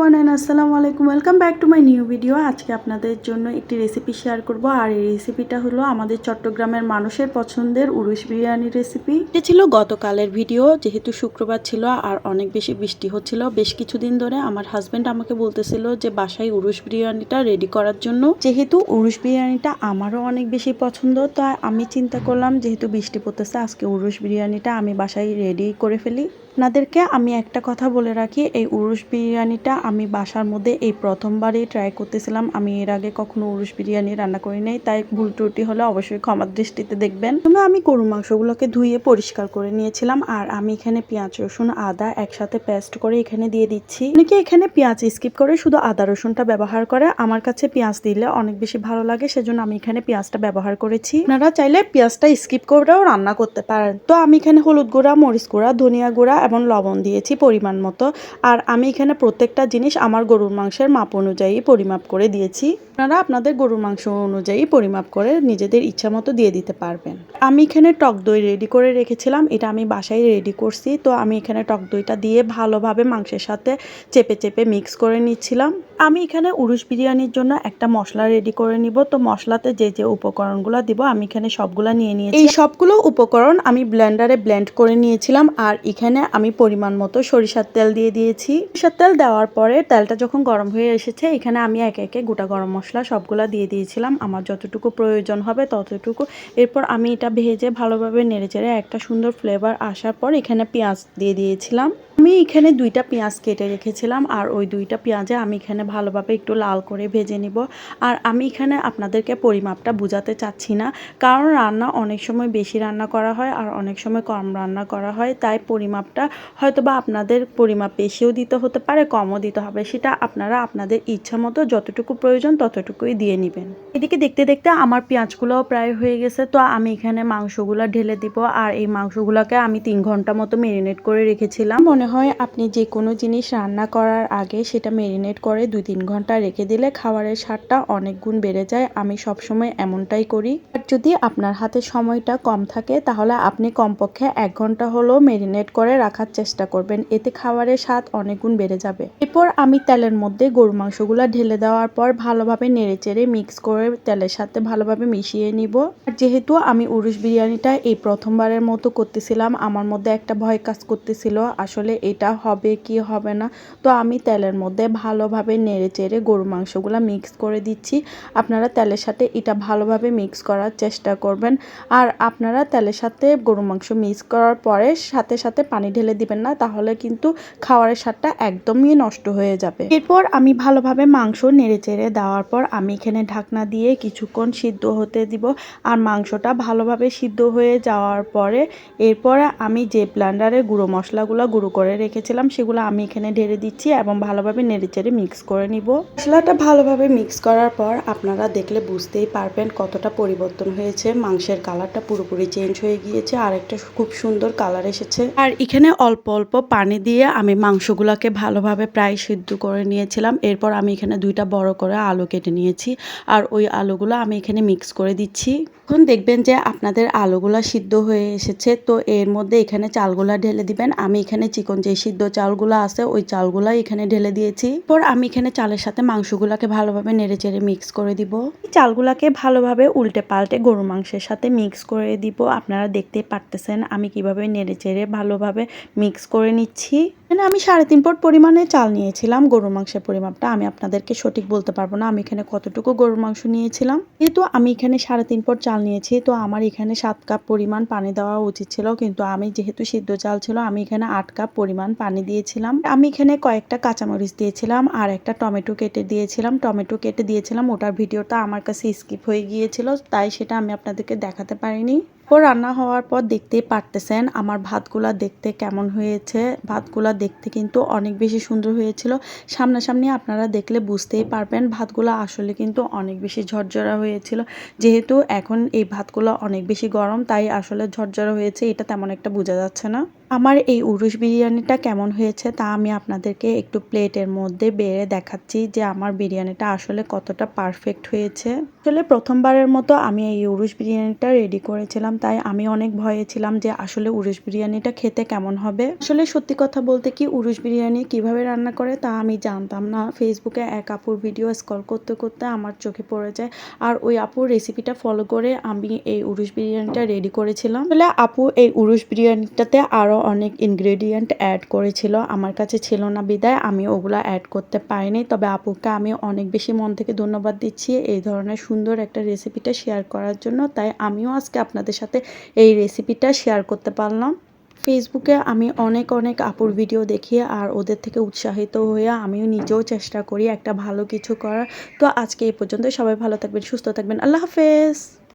Everyone and আসসালামু আলাইকুম welcome back to my new video আজকে আপনাদের জন্য একটি রেসিপি শেয়ার করব। আর এই রেসিপিটা হলো আমাদের চট্টগ্রামের মানুষের পছন্দের উরুশ বিরিয়ানি রেসিপি এটা ছিল গতকালের ভিডিও যেহেতু শুক্রবার ছিল আর অনেক বেশি বৃষ্টি হচ্ছিল, বেশ কিছুদিন ধরে আমার হাজব্যান্ড আমাকে বলতেছিল যে বাসায় উরুশ বিরিয়ানিটা রেডি করার জন্য। যেহেতু উরুশ বিরিয়ানিটা আমারও অনেক বেশি পছন্দ, তাই আমি চিন্তা করলাম, যেহেতু বৃষ্টি পড়তেছে, আজকে উরুশ বিরিয়ানিটা আমি বাসায় রেডি করে ফেলি। আপনাদেরকে আমি একটা কথা বলে রাখি, এই উরুশ বিরিয়ানিটা আমি বাসার মধ্যে এই প্রথমবারই ট্রাই করতেছিলাম। আমি এর আগে কখনো উরুশ বিরিয়ানি রান্না করি নাই, তাই ভুল ত্রুটি হলে অবশ্যই ক্ষমার দৃষ্টিতে দেখবেন। প্রথমে আমি গরু মাংসগুলোকে ধুয়ে পরিষ্কার করে নিয়েছিলাম, আর আমি এখানে পেঁয়াজ, রসুন, আদা একসাথে পেস্ট করে এখানে দিয়ে দিচ্ছি। অনেকে এখানে পেঁয়াজ স্কিপ করে শুধু আদা, রসুনটা ব্যবহার করে, আমার কাছে পেঁয়াজ দিলে অনেক বেশি ভালো লাগে, সেজন্য আমি এখানে পেঁয়াজটা ব্যবহার করেছি। আপনারা চাইলে পেঁয়াজটা স্কিপ করেও রান্না করতে পারেন। তো আমি এখানে হলুদ গুঁড়া, মরিচ গুঁড়া, ধনিয়া গুঁড়া এবং লবণ দিয়েছি পরিমাণ মতো। আর আমি এখানে প্রত্যেকটা জিনিস আমার গরুর মাংসের মাপ অনুযায়ী পরিমাপ করে দিয়েছি। আপনারা আপনাদের গরুর মাংস অনুযায়ী পরিমাপ করে নিজেদের ইচ্ছা মতো দিয়ে দিতে পারবেন। আমি এখানে টক দই রেডি করে রেখেছিলাম, এটা আমি বাসায় রেডি করছি। তো আমি এখানে টক দইটা দিয়ে ভালোভাবে মাংসের সাথে চেপে চেপে মিক্স করে নিচ্ছিলাম। আমি এখানে উরুশ বিরিয়ানির জন্য একটা মশলা রেডি করে নিব। তো মশলাতে যে যে উপকরণগুলো দিব, আমি এখানে সবগুলা নিয়ে নিয়েছি। এই সবগুলো উপকরণ আমি ব্লেন্ডারে ব্লেন্ড করে নিয়েছিলাম। আর এখানে আমি পরিমাণ মতো সরিষার তেল দিয়ে দিয়েছি। সরিষার তেল দেওয়ার পরে তেলটা যখন গরম হয়ে এসেছে, এখানে আমি একে একে গোটা গরম মশলা সবগুলা দিয়ে দিয়েছিলাম। আমার যতটুকু প্রয়োজন হবে ততটুকু। এরপর আমি এটা ভেজে ভালোভাবে নেড়ে চেড়ে একটা সুন্দর ফ্লেভার আসার পর এখানে পেঁয়াজ দিয়ে দিয়েছিলাম। আমি এখানে দুইটা পেঁয়াজ কেটে রেখেছিলাম আর ওই দুইটা পেঁয়াজে আমি এখানে ভালোভাবে একটু লাল করে ভেজে নিব। আর আমি এখানে আপনাদেরকে পরিমাপটা বোঝাতে চাচ্ছি না, কারণ রান্না অনেক সময় বেশি রান্না করা হয় আর অনেক সময় কম রান্না করা হয়, তাই পরিমাপটা হয়তো বা আপনাদের পরিমাপ বেশিও দিতে হতে পারে, কমও দিতে হবে, সেটা আপনারা আপনাদের ইচ্ছা মতো যতটুকু প্রয়োজন ততটুকুই দিয়ে নেবেন। এদিকে দেখতে দেখতে আমার পেঁয়াজগুলোও প্রায় হয়ে গেছে, তো আমি এখানে মাংসগুলো ঢেলে দিব, আর এই মাংসগুলোকে আমি তিন ঘণ্টা মতো মেরিনেট করে রেখেছিলাম। মনে হয় আপনি যে কোনো জিনিস রান্না করার আগে সেটা মেরিনেট করে দুই তিন ঘণ্টা রেখে দিলে খাবারের স্বাদটা অনেক গুণ বেড়ে যায়। আমি সবসময় এমনটাই করি। আর যদি আপনার হাতে সময়টা কম থাকে, তাহলে আপনি কমপক্ষে এক ঘণ্টা হলেও মেরিনেট করে রাখার চেষ্টা করবেন। এতে খাবারের স্বাদ অনেক গুণ বেড়ে যাবে। এরপর আমি তেলের মধ্যে গরু মাংসগুলো ঢেলে দেওয়ার পর ভালোভাবে নেড়ে চেড়ে মিক্স করে তেলের সাথে ভালোভাবে মিশিয়ে নিব। আর যেহেতু আমি উরুশ বিরিয়ানিটা এই প্রথমবারের মতো করতেছিলাম, আমার মধ্যে একটা ভয় কাজ করতেছিল। আসলে এটা হবে, কি হবে না। তো আমি তেলের মধ্যে ভালোভাবে নেড়ে চেড়ে গরু মাংসগুলো মিক্স করে দিচ্ছি। আপনারা তেলের সাথে এটা ভালোভাবে মিক্স করার চেষ্টা করবেন। আর আপনারা তেলের সাথে গরু মাংস মিক্স করার পরে সাথে সাথে পানি ঢেলে দিবেন না, তাহলে কিন্তু খাওয়ারের স্বাদটা একদমই নষ্ট হয়ে যাবে। এরপর আমি ভালোভাবে মাংস নেড়ে চেড়ে দেওয়ার পর আমি এখানে ঢাকনা দিয়ে কিছুক্ষণ সিদ্ধ হতে দিব। আর মাংসটা ভালোভাবে সিদ্ধ হয়ে যাওয়ার পরে এরপরে আমি যে ব্লান্ডারে গুঁড়ো মশলাগুলো গুঁড়ো করে রেখেছিলাম, সেগুলো আমি এখানে ঢেলে দিচ্ছি এবং ভালোভাবে নেড়ে চেড়ে মিক্স করে নিব। মশলাটা ভালোভাবে মিক্স করার পর আপনারা দেখলে বুঝতেই পারবেন কতটা পরিবর্তন হয়েছে। মাংসের কালারটা পুরোপুরি চেঞ্জ হয়ে গিয়েছে, আর একটা খুব সুন্দর কালার এসেছে। আর এখানে অল্প অল্প পানি দিয়ে আমি মাংসগুলোকে ভালোভাবে প্রায় সিদ্ধ করে নিয়েছিলাম। এরপর আমি এখানে দুইটা বড় করে আলু কেটে নিয়েছি, আর ওই আলুগুলো আমি এখানে মিক্স করে দিচ্ছি। এখন দেখবেন যে আপনাদের আলুগুলো সিদ্ধ হয়ে এসেছে, তো এর মধ্যে এখানে চালগুলা ঢেলে দিবেন। আমি এখানে চিকন যে সিদ্ধ চালগুলো আছে, ওই চালগুলো এখানে ঢেলে দিয়েছি। পর আমি এখানে চালের সাথে মাংসগুলাকে ভালোভাবে নেড়ে চেড়ে মিক্স করে দিব। চালগুলাকে ভালোভাবে উল্টে পাল্টে গরু মাংসের সাথে মিক্স করে দিব। আপনারা দেখতে পারতেছেন আমি কীভাবে নেড়ে চেড়ে ভালোভাবে মিক্স করে নিচ্ছি। এখানে আমি সাড়ে তিন পট পরিমাণে চাল নিয়েছিলাম। গরুর মাংসের পরিমাপটা আমি আপনাদেরকে সঠিক বলতে পারব না। আমি এখানে কতটুকু গরুর মাংস নিয়েছিলাম? যেহেতু আমি এখানে সাড়ে তিন পট চাল নিয়েছি, তো আমার এখানে সাত কাপ পরিমাণ পানি দেওয়া উচিত ছিল। কিন্তু আমি যেহেতু সিদ্ধ চাল ছিল, আমি এখানে আট কাপ পরিমাণ পানি দিয়েছিলাম। আমি এখানে কয়েকটা কাঁচামরিচ দিয়েছিলাম আর একটা টমেটো কেটে দিয়েছিলাম। টমেটো কেটে দিয়েছিলাম, ওটার ভিডিওটা আমার কাছে স্কিপ হয়ে গিয়েছিল, তাই সেটা আমি আপনাদেরকে দেখাতে পারিনি। ও রান্না হওয়ার পর দেখতেই পারতেছেন আমার ভাতগুলা দেখতে কেমন হয়েছে। ভাতগুলা দেখতে কিন্তু অনেক বেশি সুন্দর হয়েছিল। সামনাসামনি আপনারা দেখলে বুঝতেই পারবেন ভাতগুলা আসলে কিন্তু অনেক বেশি ঝরঝরা হয়েছিল। যেহেতু এখন এই ভাতগুলো অনেক বেশি গরম, তাই আসলে ঝরঝরা হয়েছে, এটা তেমন একটা বোঝা যাচ্ছে না। আমার এই উরুশ বিরিয়ানিটা কেমন হয়েছে তা আমি আপনাদেরকে একটু প্লেটের মধ্যে বেড়ে দেখাচ্ছি যে আমার বিরিয়ানিটা আসলে কতটা পারফেক্ট হয়েছে। আসলে প্রথমবারের মতো আমি এই উরুশ বিরিয়ানিটা রেডি করেছিলাম, তাই আমি অনেক ভয়ে ছিলাম যে আসলে উরুশ বিরিয়ানিটা খেতে কেমন হবে। আসলে সত্যি কথা বলতে কি উরুশ বিরিয়ানি কীভাবে রান্না করে তা আমি জানতাম না। ফেসবুকে এক আপুর ভিডিও স্কল করতে করতে আমার চোখে পড়ে যায় আর ওই আপুর রেসিপিটা ফলো করে আমি এই উরুশ বিরিয়ানিটা রেডি করেছিলাম। আসলে আপু এই উরুশ বিরিয়ানিটাতে আরও অনেক ইনগ্রেডিয়েন্ট অ্যাড করেছিল। আমার কাছে ছিল না বিদায়, আমি ওগুলো অ্যাড করতে পারিনি। তবে আপুকে আমি অনেক বেশি মন থেকে ধন্যবাদ দিচ্ছি এই ধরনের সুন্দর একটা রেসিপিটা শেয়ার করার জন্য। তাই আমিও আজকে আপনাদের সাথে এই রেসিপিটা শেয়ার করতে পারলাম। ফেসবুকে আমি অনেক অনেক আপুর ভিডিও দেখি আর ওদের থেকে উৎসাহিত হয়ে আমিও নিজেও চেষ্টা করি একটা ভালো কিছু করার। তো আজকে এই পর্যন্ত সবাই ভালো থাকবেন, সুস্থ থাকবেন। আল্লাহ হাফেজ!